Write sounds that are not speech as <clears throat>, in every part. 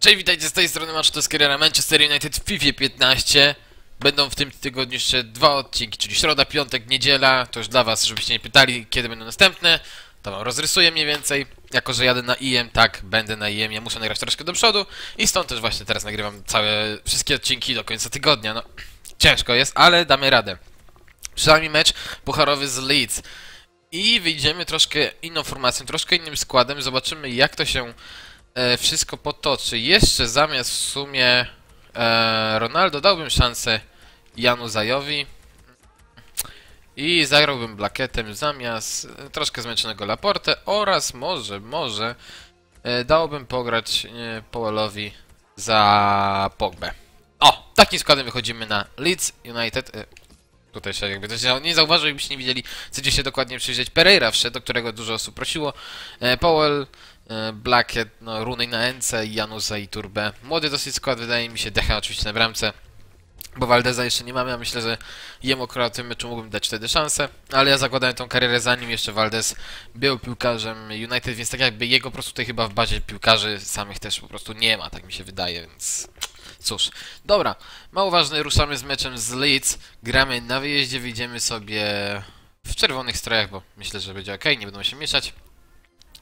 Cześć, witajcie z tej strony Match to kariera Manchester United w FIFA 15. Będą w tym tygodniu jeszcze dwa odcinki, czyli środa, piątek, niedziela. To już dla was, żebyście nie pytali, kiedy będą następne. To wam rozrysuję mniej więcej. Jako, że jadę na IM, tak, będę na IM, ja muszę nagrać troszkę do przodu. I stąd też właśnie teraz nagrywam całe, wszystkie odcinki do końca tygodnia. No, <clears throat> ciężko jest, ale damy radę. Przynajmniej mecz pucharowy z Leeds. I wyjdziemy troszkę inną formacją, troszkę innym składem. Zobaczymy, jak to się e, wszystko potoczy. Jeszcze zamiast w sumie e, Ronaldo dałbym szansę Janu Zajowi. I zagrałbym Blakietem zamiast e, troszkę zmęczonego Laporte oraz może, może dałbym pograć Powellowi za Pogbę. O! Takim składem wychodzimy na Leeds United. Tutaj się jakby ktoś nie zauważył, jakbyście nie widzieli, chcecie się dokładnie przyjrzeć. Pereira wszedł, do którego dużo osób prosiło. Powell, e, Blackett, no, Rooney na NC, Janusa i Turbe. Młody dosyć skład, wydaje mi się, Decha oczywiście na bramce. Bo Valdeza jeszcze nie mamy, a myślę, że jemu akurat tym meczu mógłbym dać wtedy szansę. Ale ja zakładałem tą karierę zanim jeszcze Valdez był piłkarzem United, więc tak jakby jego po prostu tutaj chyba w bazie piłkarzy samych też po prostu nie ma, tak mi się wydaje, więc... Cóż, dobra, mało ważne, ruszamy z meczem z Leeds. Gramy na wyjeździe, wyjdziemy sobie w czerwonych strojach, bo myślę, że będzie ok, nie będą się mieszać.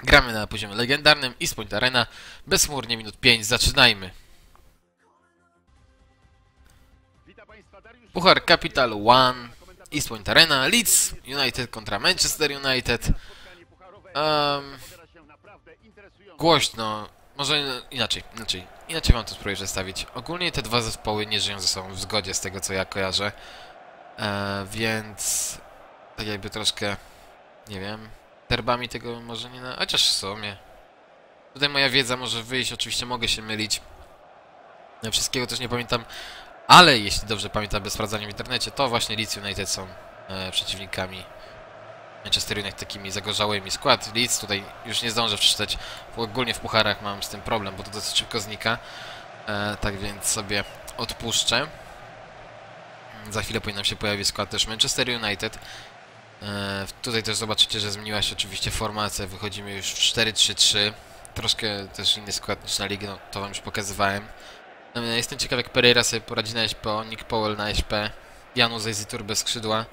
Gramy na poziomie legendarnym i Point Arena. Bezchmurnie minut 5, zaczynajmy. Puchar Capital One, East Point Arena, Leeds United kontra Manchester United. Um, głośno, może inaczej, inaczej, inaczej wam to spróbuję przedstawić. Ogólnie te dwa zespoły nie żyją ze sobą w zgodzie z tego co ja kojarzę. E, więc tak jakby troszkę, nie wiem, terbami tego może nie na... Chociaż w sumie. Tutaj moja wiedza może wyjść, oczywiście mogę się mylić. Wszystkiego też nie pamiętam, ale jeśli dobrze pamiętam bez sprawdzania w internecie, to właśnie Leeds United są e, przeciwnikami Manchester United takimi zagorzałymi. Skład Leeds tutaj już nie zdążę przeczytać, ogólnie w pucharach mam z tym problem, bo to dosyć szybko znika. E, tak więc sobie odpuszczę. Za chwilę powinien się pojawić skład też Manchester United. E, tutaj też zobaczycie, że zmieniła się oczywiście formacja. Wychodzimy już w 4-3-3. Troszkę też inny skład niż na ligę, no, to wam już pokazywałem. No, jestem ciekaw jak Pereira sobie poradzi na SP, Nick Powell na SP, Janu Zejzitur bez skrzydła.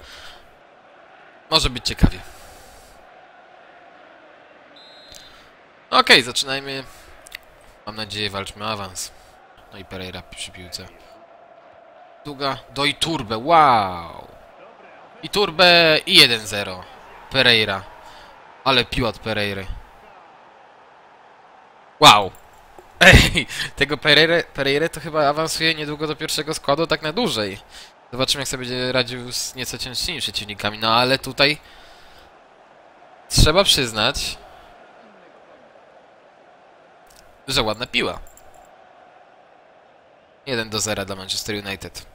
Może być ciekawie. Okej, zaczynajmy. Mam nadzieję walczmy awans. No i Pereira przy piłce. Długa do Iturbe, wow! Iturbe i 1-0. Pereira. Ale piła od Pereiry. Wow! <laughs> Ej, tego Pereire, Pereire to chyba awansuje niedługo do pierwszego składu, tak na dłużej. Zobaczymy, jak sobie będzie radził z nieco cięższymi przeciwnikami. No ale tutaj trzeba przyznać, że ładna piła. 1 do 0 dla Manchester United.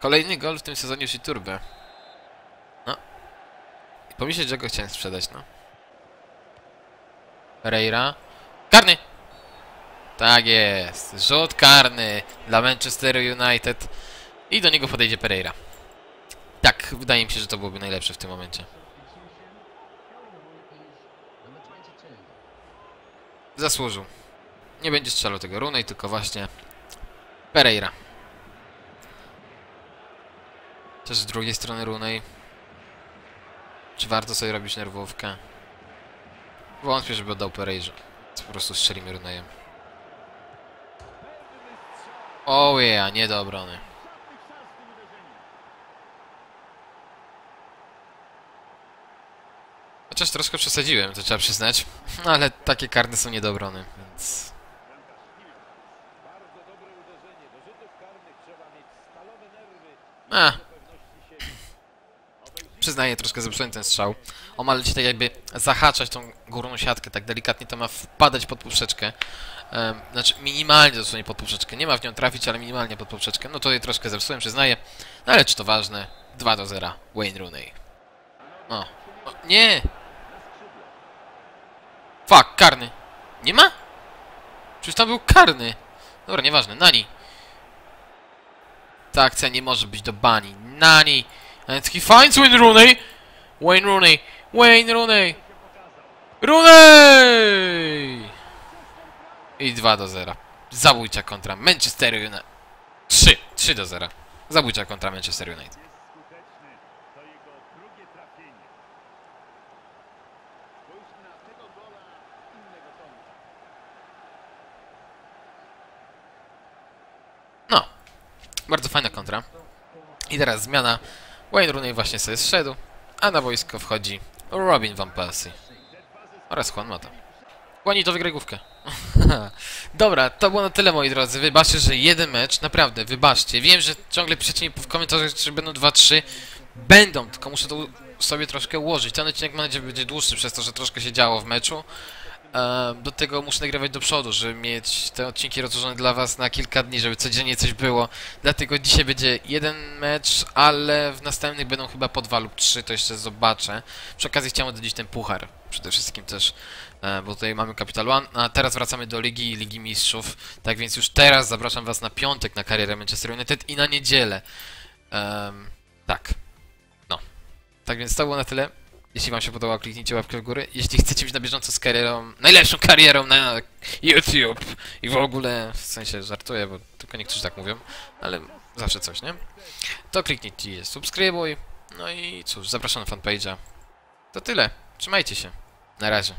Kolejny gol w tym sezonie i Turbe. Pomyśleć, że go chciałem sprzedać, no. Pereira. Karny! Tak jest. Rzut karny dla Manchester United. I do niego podejdzie Pereira. Tak, wydaje mi się, że to byłoby najlepsze w tym momencie. Zasłużył. Nie będzie strzelał tego Runej, tylko właśnie Pereira. Też z drugiej strony Runej. Czy warto sobie robić nerwówkę? Wątpię, żeby oddał Pereirze. Po prostu strzelimy Runejem. Oh yeah, nie do obrony. Chociaż troszkę przesadziłem, to trzeba przyznać. <laughs> Ale takie karny są nie do obrony, więc... A. Przyznaję, troszkę zepsułem ten strzał. On ma lecieć tak jakby zahaczać tą górną siatkę, tak delikatnie to ma wpadać pod poprzeczkę. Znaczy minimalnie dosłownie pod poprzeczkę. Nie ma w nią trafić, ale minimalnie pod poprzeczkę. No to je troszkę zepsułem, przyznaję. No ale czy to ważne? 2 do 0. Wayne Rooney. O. o nie! Fuck, karny. Nie ma? Przecież tam był karny. Dobra, nieważne. Nani. Ta akcja nie może być do bani. Nani. And he finds Wayne Rooney. Wayne Rooney. Wayne Rooney. Rooney! I 2 do 0. Zabójcza kontra Manchester United. 3. 3 do 0. Zabójcza kontra Manchester United. No. Bardzo fajna kontra. I teraz zmiana. Wayne Rooney właśnie sobie zszedł, a na boisko wchodzi Robin Van Persie oraz Juan Mata. Łani to wygraj główkę. <laughs> Dobra, to było na tyle moi drodzy. Wybaczcie, że jeden mecz, naprawdę, wybaczcie. Wiem, że ciągle piszecie mi w komentarzach, czy będą 2-3. Będą, tylko muszę to sobie troszkę ułożyć. Ten odcinek mam nadzieję będzie dłuższy przez to, że troszkę się działo w meczu. Do tego muszę nagrywać do przodu, żeby mieć te odcinki rozłożone dla was na kilka dni, żeby codziennie coś było. Dlatego dzisiaj będzie jeden mecz, ale w następnych będą chyba po dwa lub trzy, to jeszcze zobaczę. Przy okazji chciałem oddać ten puchar, przede wszystkim też, e, bo tutaj mamy Capital One, a teraz wracamy do Ligi Ligi Mistrzów. Tak więc już teraz zapraszam was na piątek na karierę Manchester United i na niedzielę. Em, tak. No. Tak więc to było na tyle. Jeśli wam się podobało, kliknijcie łapkę w górę. Jeśli chcecie być na bieżąco z karierą, najlepszą karierą na YouTube i w ogóle, w sensie żartuję, bo tylko niektórzy tak mówią, ale zawsze coś, nie? To kliknijcie subskrybuj. No i cóż, zapraszam na fanpage'a. To tyle. Trzymajcie się. Na razie.